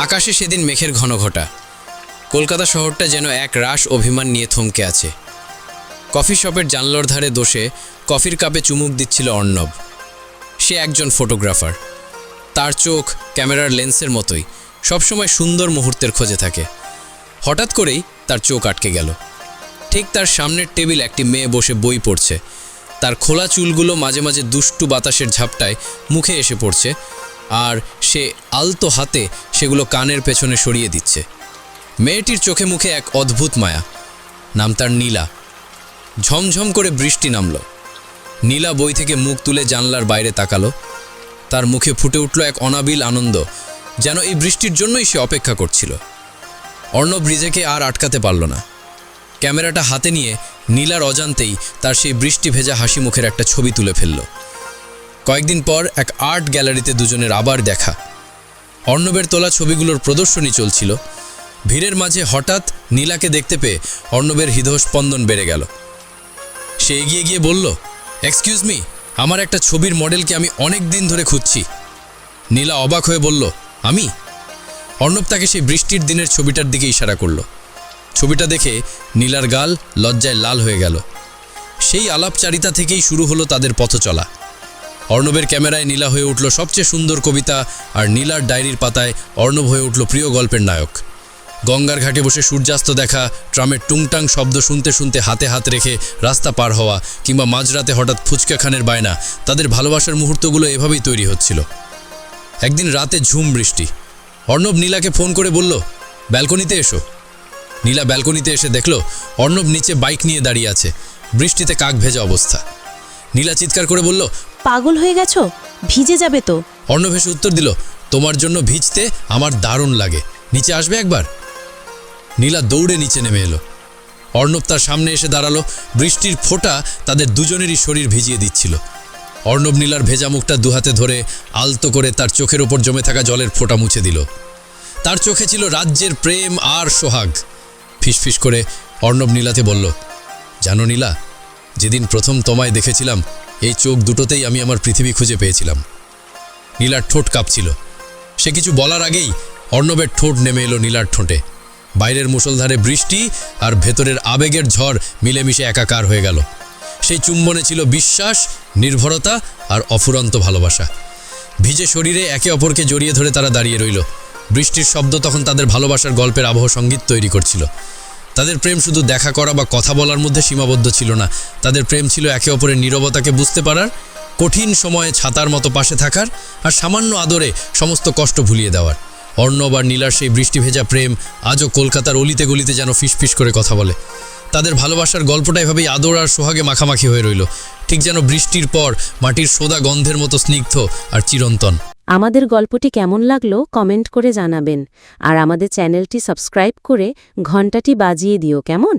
আকাশে সেদিন মেঘের ঘন ঘটা। কলকাতা শহরটা যেন এক রাস অভিমান নিয়ে থমকে আছে। কফি শপের জানলার ধারে দোষে কফির কাপে চুমুক দিচ্ছিল অর্ণব। সে একজন ফটোগ্রাফার। তার চোখ ক্যামেরার লেন্সের মতোই, সবসময় সুন্দর মুহূর্তের খোঁজে থাকে। হঠাৎ করেই তার চোখ আটকে গেল। ঠিক তার সামনের টেবিল একটি মেয়ে বসে বই পড়ছে। তার খোলা চুলগুলো মাঝে মাঝে দুষ্টু বাতাসের ঝাপটায় মুখে এসে পড়ছে। আর সে আলতো হাতে সেগুলো কানের পেছনে সরিয়ে দিচ্ছে। মেয়েটির চোখে মুখে এক অদ্ভুত মায়া। নাম তার নীলা। ঝমঝম করে বৃষ্টি নামল। নীলা বই থেকে মুখ তুলে জানলার বাইরে তাকালো। তার মুখে ফুটে উঠল এক অনাবিল আনন্দ, যেন এই বৃষ্টির জন্যই সে অপেক্ষা করছিল। অর্ণব রিজেকে আর আটকাতে পারল না। ক্যামেরাটা হাতে নিয়ে নীলার অজান্তেই তার সেই বৃষ্টি ভেজা হাসি মুখের একটা ছবি তুলে ফেলল। কয়েকদিন পর এক আর্ট গ্যালারিতে দুজনের আবার দেখা। অর্ণবের তোলা ছবিগুলোর প্রদর্শনী চলছিল। ভিড়ের মাঝে হঠাৎ নীলাকে দেখতে পেয়ে অর্ণবের হৃদস্পন্দন বেড়ে গেল। সে এগিয়ে গিয়ে বলল এক্সকিউজ মি আমার একটা ছবির মডেলকে আমি অনেক দিন ধরে খুঁজছি। নীলা অবাক হয়ে বলল, আমি? অর্ণব তাকে সেই বৃষ্টির দিনের ছবিটার দিকে ইশারা করল। ছবিটা দেখে নীলার গাল লজ্জায় লাল হয়ে গেল। সেই আলাপচারিতা থেকেই শুরু হলো তাদের পথ চলা অর্ণবের ক্যামেরায় নীলা হয়ে উঠল সবচেয়ে সুন্দর কবিতা আর নীলার ডায়েরির পাতায় অর্ণব হয়ে উঠল প্রিয় গল্পের নায়ক। গঙ্গার ঘাটে বসে সূর্যাস্ত দেখা, ট্রামের টুংটাং শব্দ শুনতে শুনতে হাতে হাত রেখে রাস্তা পার হওয়া কিংবা মাঝরাতে হঠাৎ ফুচকা খানের বায়না, তাদের ভালোবাসার মুহূর্তগুলো এভাবেই তৈরি হচ্ছিল। একদিন রাতে ঝুম বৃষ্টি। অর্ণব নীলাকে ফোন করে বলল, ব্যালকনিতে এসো। নীলা ব্যালকনিতে এসে দেখল, অর্ণব নিচে বাইক নিয়ে দাঁড়িয়ে আছে। বৃষ্টিতে কাক ভেজা অবস্থা। নীলা চিৎকার করে বলল পাগল হয়ে গেছো? ভিজে যাবে তো। অর্ণব এসে উত্তর দিল, তোমার জন্য ভিজতে আমার দারুণ লাগে। নিচে আসবে একবার? নীলা দৌড়ে নিচে নেমে এলো। অর্ণব তার সামনে এসে দাঁড়াল। বৃষ্টির ফোঁটা তাদের দুজনেরই শরীর ভিজিয়ে দিচ্ছিল। অর্ণব নীলার ভেজা মুখটা দুহাতে ধরে আলতো করে তার চোখের ওপর জমে থাকা জলের ফোঁটা মুছে দিল। তার চোখে ছিল রাজ্যের প্রেম আর সোহাগ। ফিসফিস করে অর্ণব নীলাতে বলল, জানো নীলা যেদিন প্রথম তোমায় দেখেছিলাম, এই চোখ দুটোতেই আমি আমার পৃথিবী খুঁজে পেয়েছিলাম। নীলার ঠোঁট কাঁপছিল। সে কিছু বলার আগেই অর্ণবের ঠোঁট নেমে এলো নীলার ঠোঁটে। বাইরের মুষলধারে বৃষ্টি আর ভেতরের আবেগের ঝড় মিলেমিশে একাকার হয়ে গেল। সেই চুম্বনে ছিল বিশ্বাস, নির্ভরতা আর অফুরন্ত ভালোবাসা। ভিজে শরীরে একে অপরকে জড়িয়ে ধরে তারা দাঁড়িয়ে রইল। বৃষ্টির শব্দ তখন তাদের ভালোবাসার গল্পের আবহ সংগীত তৈরি করছিল। তাদের প্রেম শুধু দেখা করা বা কথা বলার মধ্যে সীমাবদ্ধ ছিল না। তাদের প্রেম ছিল একে অপরের নীরবতাকে বুঝতে পারার, কঠিন সময়ে ছাতার মতো পাশে থাকার আর সামান্য আদরে সমস্ত কষ্ট ভুলিয়ে দেওয়ার। অর্ণব আর নীলার সেই বৃষ্টি ভেজা প্রেম আজও কলকাতার অলিতে গলিতে যেন ফিসফিস করে কথা বলে। তাদের ভালোবাসার গল্পটা এভাবেই আদর আর সোহাগে মাখামাখি হয়ে রইল। ঠিক যেন বৃষ্টির পর মাটির সোদা গন্ধের মতো স্নিগ্ধ আর চিরন্তন। আমাদের গল্পটি কেমন লাগল কমেন্ট করে জানাবেন। আর আমাদের চ্যানেলটি সাবস্ক্রাইব করে ঘন্টাটি বাজিয়ে দিও, কেমন?